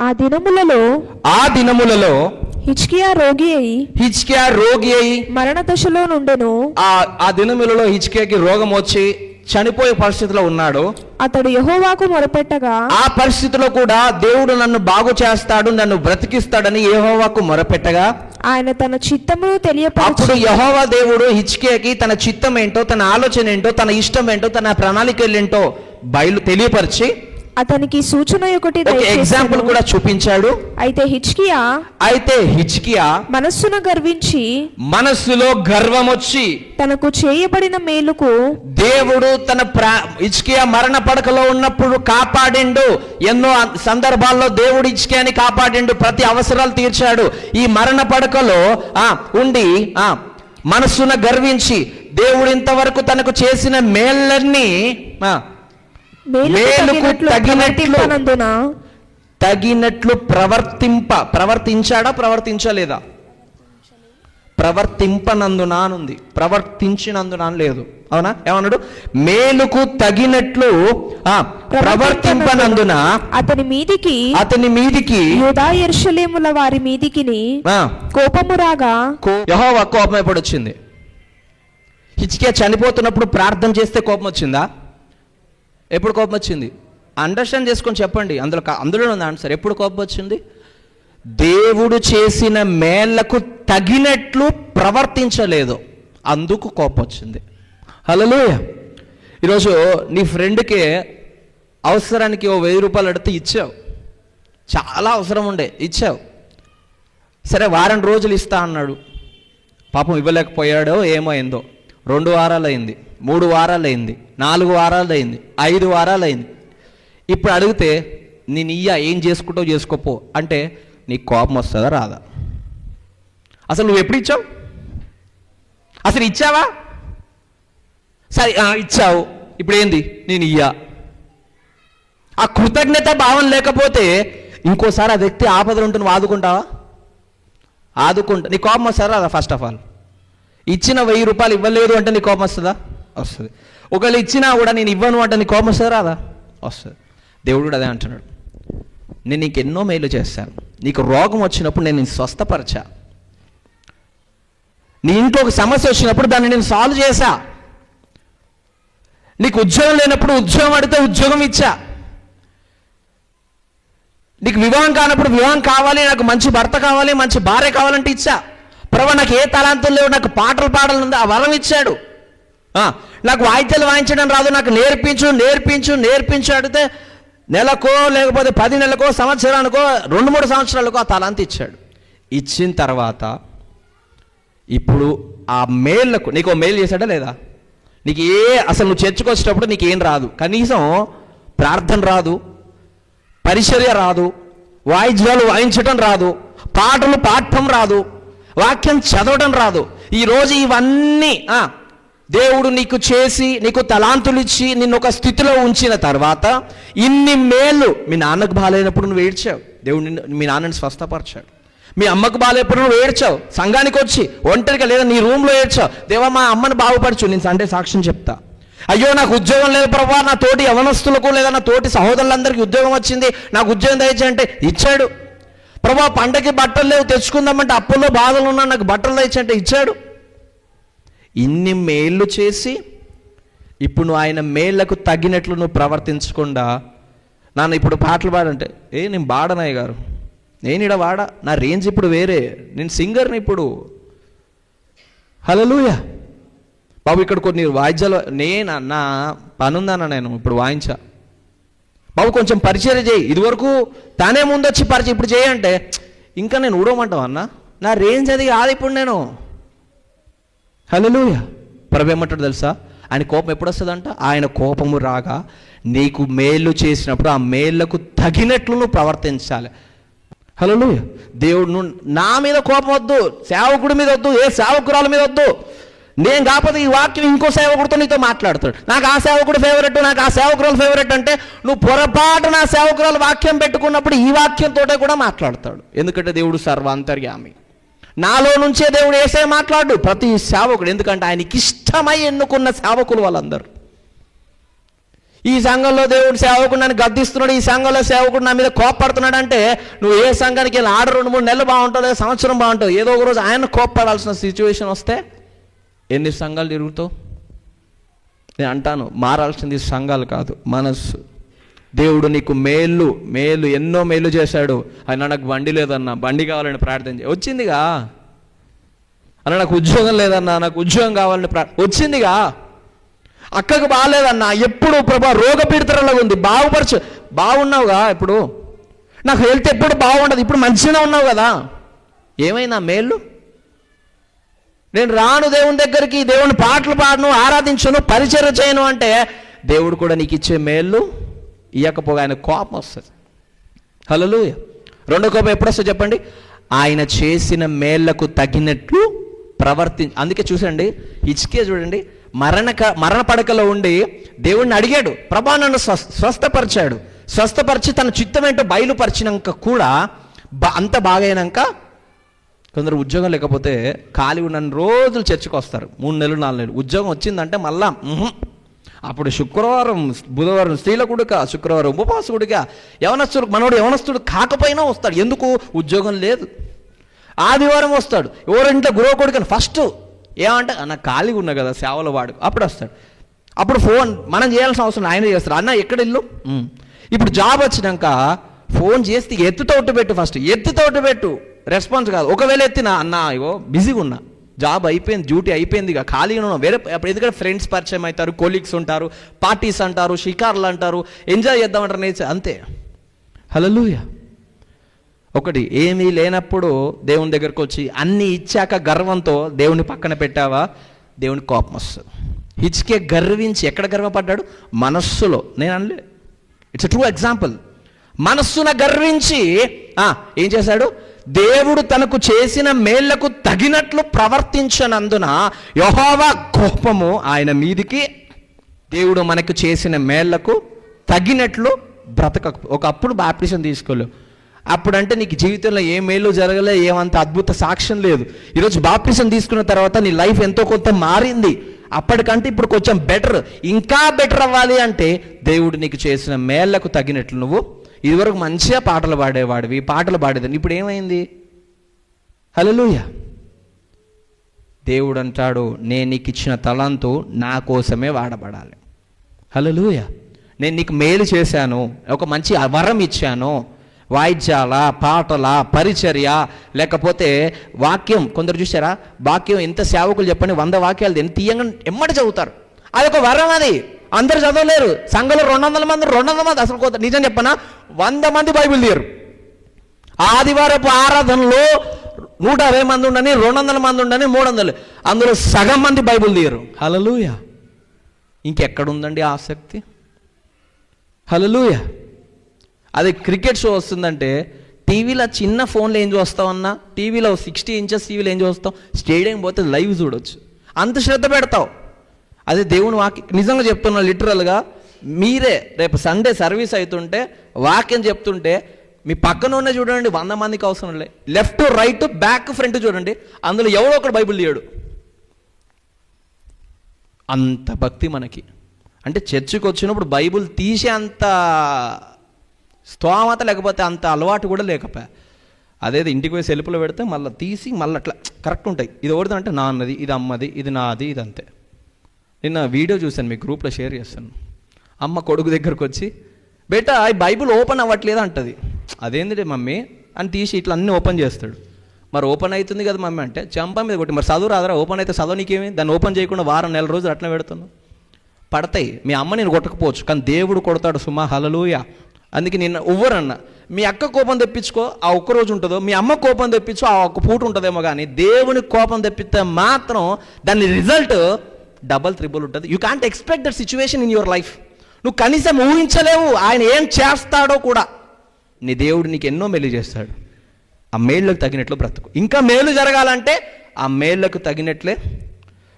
ఆ దినములలో ఆ దినములలో హిచ్కియా రోగి అయి హిచ్కియా రోగి అయి మరణ దశలో నుండెను ఆ ఆ దినములలో హిచ్కియాకి రోగం వచ్చి చనిపోయే పరిస్థితిలో ఉన్నాడు. అతడు యెహోవాకు మొరపెట్టగా ఆ పరిస్థితిలో కూడా దేవుడు నన్ను బాగు చేస్తాడు నన్ను బ్రతికిస్తాడని యెహోవాకు మొరపెట్టగా ఆయన తన చిత్తమును తెలియపరచు అప్పుడు యహోవా దేవుడు హిచ్కియాకి తన చిత్తం ఏంటో తన ఆలోచన ఏంటో తన ఇష్టం ఏంటో తన ప్రణాళికలు ఏంటో బయలు తెలియపరిచి అతనికి సూచన ఒకటి ఒక ఎగ్జాంపుల్. కూడా చూపించాడు. అయితే హిచ్కియా అయితే హిచ్కియా మనస్సును గర్వించి మనస్సులో గర్వం వచ్చి తనకు చేయబడిన మేలుకు దేవుడు తన ప్రా ఇచ్కియా మరణ పడకలో ఉన్నప్పుడు కాపాడిండు. ఎన్నో సందర్భాల్లో దేవుడు ఇచ్కియాని కాపాడిండు. ప్రతి అవసరాలు తీర్చాడు. ఈ మరణ పడకలో ఆ ఉండి ఆ మనస్సున గర్వించి దేవుడు ఇంతవరకు తనకు చేసిన మేళ్ళన్నీ ఆ, మేలుకు తగినట్లు ప్రవర్తింప ప్రవర్తించాడా ప్రవర్తించలేదా? ప్రవర్తింపనందున అని ఉంది ప్రవర్తించినందున లేదు. అవునా? ఏమన్నాడు? మేలుకు తగినట్లు ప్రవర్తింపనందున? అతని మీదికి అతని మీదికి యూదా యెరూషలేముల వారి మీదికిని ఆ, కోపము రాగా యెహోవా కోపం ఎప్పుడు వచ్చింది హిచ్కియా చనిపోతున్నప్పుడు ప్రార్థన చేస్తే కోపం వచ్చిందా ఎప్పుడు కోపం వచ్చింది? అండర్స్టాండ్ చేసుకొని చెప్పండి. అందులో అందులోనే అందులో ఉంది ఆన్సర్ ఎప్పుడు కోపం వచ్చింది? దేవుడు చేసిన మేళ్ళకు తగినట్లు ప్రవర్తించలేదు. అందుకు కోపం వచ్చింది. హలోయ ఈరోజు నీ ఫ్రెండ్కి అవసరానికి ఓ వెయ్యి రూపాయలు అడిగితే ఇచ్చావు. చాలా అవసరం ఉండే ఇచ్చావు. సరే వారం రోజులు ఇస్తా అన్నాడు. పాపం ఇవ్వలేకపోయాడో ఏమో అయిందో రెండు వారాలు అయింది. మూడు వారాలు అయింది నాలుగు వారాలు అయింది ఐదు వారాలు అయింది ఇప్పుడు అడిగితే నేను ఇయ్యా ఏం చేసుకుంటావు చేసుకోపో. అంటే నీకు కోపం వస్తుందా రాదా? అసలు నువ్వు ఎప్పుడు ఇచ్చావు? అసలు ఇచ్చావా? సరే ఇచ్చావు. ఇప్పుడు ఏంది? నేను ఇయ్యా. ఆ కృతజ్ఞత భావం లేకపోతే ఇంకోసారి ఆ వ్యక్తి ఆపదలు ఉంటుంది నువ్వు ఆదుకుంటావా? ఆదుకుంటా. నీ కోపం వస్తారా రాదా ఫస్ట్ ఆఫ్ ఆల్ ఇచ్చిన వెయ్యి రూపాయలు ఇవ్వలేదు అంటే నీ కోపం వస్తుందా? వస్తుంది. ఒకవేళ ఇచ్చినా కూడా నేను ఇవ్వను అంటే నీ కోపం వస్తుంది రాదా? వస్తుంది. దేవుడు కూడా అదే అంటున్నాడు. నేను నీకు ఎన్నో మేలు చేశాను నీకు రోగం వచ్చినప్పుడు నేను స్వస్థపరచా. నీ ఇంట్లో ఒక సమస్య వచ్చినప్పుడు దాన్ని నేను సాల్వ్ చేశా. నీకు ఉద్యోగం లేనప్పుడు ఉద్యోగం అడిగితే ఉద్యోగం ఇచ్చా. నీకు వివాహం కానప్పుడు వివాహం కావాలి నాకు మంచి భర్త కావాలి మంచి భార్య కావాలంటే ఇచ్చా. ప్రభా నాకు ఏ తలాంతులు లేవు నాకు పాటలు పాడాలని ఉందో ఆ వరం ఇచ్చాడు. నాకు వాయిద్యాలు వాయించడం రాదు నాకు నేర్పించు నేర్పించు నేర్పించు అడిగితే నెలకో లేకపోతే పది నెలకో సంవత్సరానికో రెండు మూడు సంవత్సరాలకో ఆ తలాంతి ఇచ్చాడు. ఇచ్చిన తర్వాత ఇప్పుడు ఆ మేళ్ళకు నీకు మేలు చేశాడా లేదా? నీకు ఏ అసలు నువ్వు చర్చకొచ్చేటప్పుడు నీకు ఏం రాదు. కనీసం ప్రార్థన రాదు పరిచర్య రాదు వాయిద్యాలు వాయించడం రాదు పాటలు పాడటం రాదు వాక్యం చదవడం రాదు. ఈరోజు ఇవన్నీ దేవుడు నీకు చేసి నీకు తలాంతులు ఇచ్చి నిన్ను ఒక స్థితిలో ఉంచిన తర్వాత ఇన్ని మేలు మీ నాన్నకు బాగాలేనప్పుడు నువ్వు ఏడ్చావు. దేవుడు నిన్ను మీ నాన్నని స్వస్థపరిచాడు. మీ అమ్మకు బాగాలేనప్పుడు నువ్వు ఏడ్చావు. సంఘానికి వచ్చి ఒంటరిగా లేదా నీ రూమ్లో ఏడ్చావు. దేవా మా అమ్మని బాగుపరచు నేను సండే సాక్ష్యం చెప్తా. అయ్యో నాకు ఉద్యోగం లేదు ప్రభా నా తోటి యవనస్తులకు లేదా నా తోటి సహోదరులందరికీ ఉద్యోగం వచ్చింది. నాకు ఉద్యోగం దయచేయంటే ఇచ్చాడు. ప్రభా పండగకి బట్టలు లేవు తెచ్చుకుందామంటే అప్పుల్లో బాధలు ఉన్నా నాకు బట్టలు దయచే అంటే ఇచ్చాడు. ఇన్ని మేళ్ళు చేసి ఇప్పుడు నువ్వు ఆయన మేళ్ళకు తగినట్లు నువ్వు ప్రవర్తించకుండా నాన్న ఇప్పుడు పాటలు పాడంటే ఏ నేను బాడనయ్య గారు. నేను ఇడ వాడా. నా రేంజ్ ఇప్పుడు వేరే. నేను సింగర్ని ఇప్పుడు. హలోయ బాబు ఇక్కడ కొన్ని వాయిద్యాలు నేను నా పనుందన్న నేను ఇప్పుడు వాయించా. బాబు కొంచెం పరిచయం చేయి. ఇదివరకు తానే ముందు వచ్చి పరిచయం ఇప్పుడు చేయంటే ఇంకా నేను ఊడమంటావు అన్న? నా రేంజ్ అది కాదు ఇప్పుడు నేను. హలోయ ప్రభు ఏమంటాడు తెలుసా? ఆయన కోపం ఎప్పుడు వస్తుందంట? ఆయన కోపము రాగా నీకు మేలు చేసినప్పుడు ఆ మేళ్ళకు తగినట్లు నువ్వు ప్రవర్తించాలి. హలో దేవుడు నువ్వు నా మీద కోపం వద్దు సేవకుడి మీద వద్దు ఏ సేవకురాల మీద వద్దు. నేను కాకపోతే ఈ వాక్యం ఇంకో సేవకుడితో నీతో మాట్లాడుతాడు. నాకు ఆ సేవకుడు ఫేవరెట్ నాకు ఆ సేవకురాలు ఫేవరెట్ అంటే నువ్వు పొరపాటు నా సేవకురాలు వాక్యం పెట్టుకున్నప్పుడు ఈ వాక్యంతో కూడా మాట్లాడతాడు. ఎందుకంటే దేవుడు సర్వాంతర్యామి. నాలో నుంచే దేవుడు ఏసే మాట్లాడు. ప్రతి సేవకుడు ఎందుకంటే ఆయనకి ఇష్టమై ఎన్నుకున్న సేవకులు వాళ్ళందరూ. ఈ సంఘంలో దేవుడు సేవకుడు నన్ను గద్దిస్తున్నాడు ఈ సంఘంలో సేవకుడు నా మీద కోప్పడుతున్నాడు అంటే నువ్వు ఏ సంఘానికి వెళ్ళి ఆడ రెండు మూడు నెలలు బాగుంటావు లేదా సంవత్సరం బాగుంటావు ఏదో ఒక రోజు ఆయన కోప్పడాల్సిన సిచ్యువేషన్ వస్తే ఎన్ని సంఘాలు తిరుగుతావు? నేను అంటాను మారాల్సింది సంఘాలు కాదు మనస్సు. దేవుడు నీకు మేలు మేలు ఎన్నో మేలు చేశాడు. ఆయన నాకు బండి లేదన్నా బండి కావాలని ప్రార్థన చే వచ్చిందిగా? అన్న నాకు ఉద్యోగం లేదన్నా నాకు ఉద్యోగం కావాలని ప్రా వచ్చిందిగా? అక్కకు బాగాలేదన్నా ఎప్పుడు ప్రభా రోగ పీడితరలాగా ఉంది. బాగుపరచు బాగున్నావుగా ఇప్పుడు? నాకు హెల్త్ ఎప్పుడు బాగుండదు ఇప్పుడు మంచిగానే ఉన్నావు కదా? ఏమైనా మేలు? నేను రాను దేవుని దగ్గరికి దేవుని పాటలు పాడను ఆరాధించను పరిచయం చేయను అంటే దేవుడు కూడా నీకు ఇచ్చే మేళ్ళు ఇవ్వకపోగా ఆయన కోపం వస్తుంది. హలో రెండో కోపం ఎప్పుడు వస్తుంది చెప్పండి? ఆయన చేసిన మేళ్ళకు తగినట్లు ప్రవర్తి అందుకే చూసండి హిచ్కే చూడండి మరణక మరణ పడకలో ఉండి దేవుణ్ణి అడిగాడు ప్రభా నన్ను స్వస్ స్వస్థపరిచాడు. స్వస్థపరిచి తన చిత్తం ఏంటో బయలుపరిచినాక కూడా అంత బాగైనాక కొందరు ఉద్యోగం లేకపోతే ఖాళీ ఉన్న రోజులు చర్చకు వస్తారు మూడు నెలలు నాలుగు నెలలు. ఉద్యోగం వచ్చిందంటే మళ్ళా అప్పుడు శుక్రవారం బుధవారం స్త్రీల కుడుక శుక్రవారం ఉపవాస యవనస్తుడు మనోడు యవనస్తుడు కాకపోయినా వస్తాడు. ఎందుకు? ఉద్యోగం లేదు. ఆదివారం వస్తాడు. ఎవరింట్లో గురువు కొడుకని ఫస్ట్ ఏమంటే అన్న ఖాళీగా ఉన్నా కదా సేవలు వాడు అప్పుడు వస్తాడు. అప్పుడు ఫోన్ మనం చేయాల్సిన అవసరం ఆయన చేస్తారు అన్న ఎక్కడ ఇల్లు? ఇప్పుడు జాబ్ వచ్చినాక ఫోన్ చేస్తే ఎత్తుతో ఒట్టు పెట్టు ఫస్ట్ ఎత్తుతో ఒట్టు పెట్టు. రెస్పాన్స్ కాదు. ఒకవేళ ఎత్తినా అన్న ఇగో బిజీగా ఉన్నా. జాబ్ అయిపోయింది డ్యూటీ అయిపోయింది ఇక ఖాళీగా ఉన్నా. వేరే అప్పుడు ఎందుకంటే ఫ్రెండ్స్ పరిచయం అవుతారు కొలీగ్స్ ఉంటారు పార్టీస్ అంటారు షికార్లు అంటారు ఎంజాయ్ చేద్దామంటారు నేచర్ అంతే. హలలుయ ఒకటి ఏమీ లేనప్పుడు దేవుని దగ్గరకు వచ్చి అన్నీ ఇచ్చాక గర్వంతో దేవుని పక్కన పెట్టావా? దేవుని కోపం వస్తుంది. హిచ్కే గర్వించి ఎక్కడ గర్వపడ్డాడు? మనస్సులో. నేను అనలే. ఇట్స్ ట్రూ ఎగ్జాంపుల్ మనస్సున గర్వించి ఏం చేశాడు? దేవుడు తనకు చేసిన మేళ్ళకు తగినట్లు ప్రవర్తించనందున యహోవా కోపము ఆయన మీదికి దేవుడు మనకు చేసిన మేళ్ళకు తగినట్లు బ్రతక ఒకప్పుడు బాప్టిజం తీసుకోలేవు. అప్పుడంటే నీకు జీవితంలో ఏ మేలు జరగలే ఏమంత అద్భుత సాక్ష్యం లేదు. ఈరోజు బాప్టిజం తీసుకున్న తర్వాత నీ లైఫ్ ఎంతో కొంత మారింది. అప్పటికంటే ఇప్పుడు కొంచెం బెటర్. ఇంకా బెటర్ అవ్వాలి అంటే దేవుడు నీకు చేసిన మేళ్ళకు తగినట్లు నువ్వు ఇదివరకు మంచిగా పాటలు పాడేవాడివి పాటలు పాడేదాన్ని. ఇప్పుడు ఏమైంది? హలోయ దేవుడు అంటాడు నేను నీకు ఇచ్చిన తలంతు నా కోసమే వాడబడాలి. హలోయ నేను నీకు మేలు చేశాను ఒక మంచి వరం ఇచ్చాను. వాయిద్యాల పాటల పరిచర్య లేకపోతే వాక్యం కొందరు చూసారా వాక్యం ఎంత సేవకులు చెప్పని వంద వాక్యాలు ఎంత తీయంగా ఎమ్మటి చదువుతారు. అదొక వరం అది. అందరు చదవలేరు. సంఘంలో రెండు వందల మంది రెండు వందల మంది అసలు కొంత నిజం చెప్పనా? వంద మంది బైబిల్ తీయరు. ఆదివారపు ఆరాధనలో నూట యాభై మంది ఉండని రెండు వందల మంది ఉండని మూడు వందలు అందులో సగం మంది బైబిల్ తీయరు. హలలుయ ఇంకెక్కడుందండి ఆసక్తి? హలలుయ అది క్రికెట్ షో వస్తుందంటే టీవీలో చిన్న ఫోన్లో ఏం చూస్తావన్నా టీవీలో సిక్స్టీ ఇంచెస్ టీవీలో ఏం చూస్తాం స్టేడియం పోతే లైవ్ చూడొచ్చు. అంత శ్రద్ధ పెడతావు. అదే దేవుని వాక్య నిజంగా చెప్తున్నా లిటరల్గా మీరే రేపు సండే సర్వీస్ అవుతుంటే వాక్యం చెప్తుంటే మీ పక్కన ఉన్న చూడండి వంద మందికి అవసరం లే. లెఫ్ట్ రైట్ బ్యాక్ ఫ్రంట్ చూడండి అందులో ఎవడో ఒకడు బైబిల్ తీయడు. అంత భక్తి మనకి. అంటే చర్చికి వచ్చినప్పుడు బైబిల్ తీసే అంత స్తోమత లేకపోతే అంత అలవాటు కూడా లేకపోయా. అదేదో ఇంటికి పోయి సెల్ఫ్లో పెడితే మళ్ళీ తీసి మళ్ళీ అట్లా కరెక్ట్ ఉంటాయి. ఇది ఎవరిది అంటే నాన్నది ఇది అమ్మది ఇది నాది ఇది అంతే. నిన్న వీడియో చూశాను మీ గ్రూప్లో షేర్ చేస్తాను. అమ్మ కొడుకు దగ్గరకు వచ్చి బేటా ఈ బైబిల్ ఓపెన్ అవ్వట్లేదు అంటది. అదేంటి మమ్మీ? అని తీసి ఇట్లా అన్నీ ఓపెన్ చేస్తాడు. మరి ఓపెన్ అవుతుంది కదా మమ్మీ అంటే చంప మీద కొట్టి మరి చదువు రాదరా ఓపెన్ అయితే చదువు నీకేమి? దాన్ని ఓపెన్ చేయకుండా వారం నెల రోజులు అట్లా పెడుతున్నావు. పడతాయి మీ అమ్మ నేను కొట్టకపోవచ్చు కానీ దేవుడు కొడతాడు సుమా హలలుయ అందుకే నిన్న ఎవ్వరన్న మీ అక్క కోపం తెప్పించుకో ఆ ఒక్క రోజు ఉంటుందో మీ అమ్మ కోపం తెప్పించో ఆ ఒక్క పూట ఉంటుందేమో కానీ దేవుని కోపం తెప్పిస్తే మాత్రం దాని రిజల్ట్ డబల్ త్రిబుల్ ఉంటుంది. You can't expect that situation in your life నువ్వు కనీసం ఊహించలేవు ఆయన ఏం చేస్తాడో కూడా. నీ దేవుడు నీకు ఎన్నో మేలు చేస్తాడు. ఆ మేళ్ళకు తగినట్లు బ్రతుకు. ఇంకా మేలు జరగాలంటే ఆ మేళ్ళకు తగినట్లే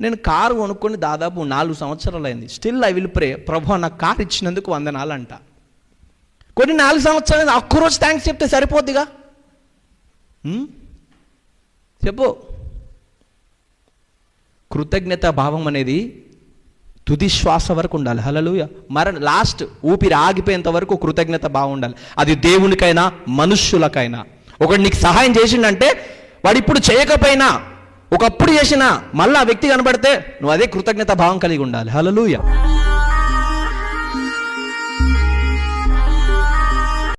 నేను కారు కొనుక్కొని దాదాపు నాలుగు సంవత్సరాలు అయింది. స్టిల్ ఐ విల్ ప్రే ప్రభు నాకు కారు ఇచ్చినందుకు వందనాలు అంట కొన్ని నాలుగు సంవత్సరాలు ఒక్కరోజు థ్యాంక్స్ చెప్తే సరిపోద్దిగా? చెప్పు. కృతజ్ఞత భావం అనేది తుది శ్వాస వరకు ఉండాలి. హలలుయ మరణ లాస్ట్ ఊపిరి ఆగిపోయేంత వరకు కృతజ్ఞత బాగుండాలి అది దేవునికైనా మనుష్యులకైనా. ఒకడు నీకు సహాయం చేసిండంటే వాడు ఇప్పుడు చేయకపోయినా ఒకప్పుడు చేసినా మళ్ళీ ఆ వ్యక్తి కనబడితే నువ్వు అదే కృతజ్ఞత భావం కలిగి ఉండాలి. హలలుయ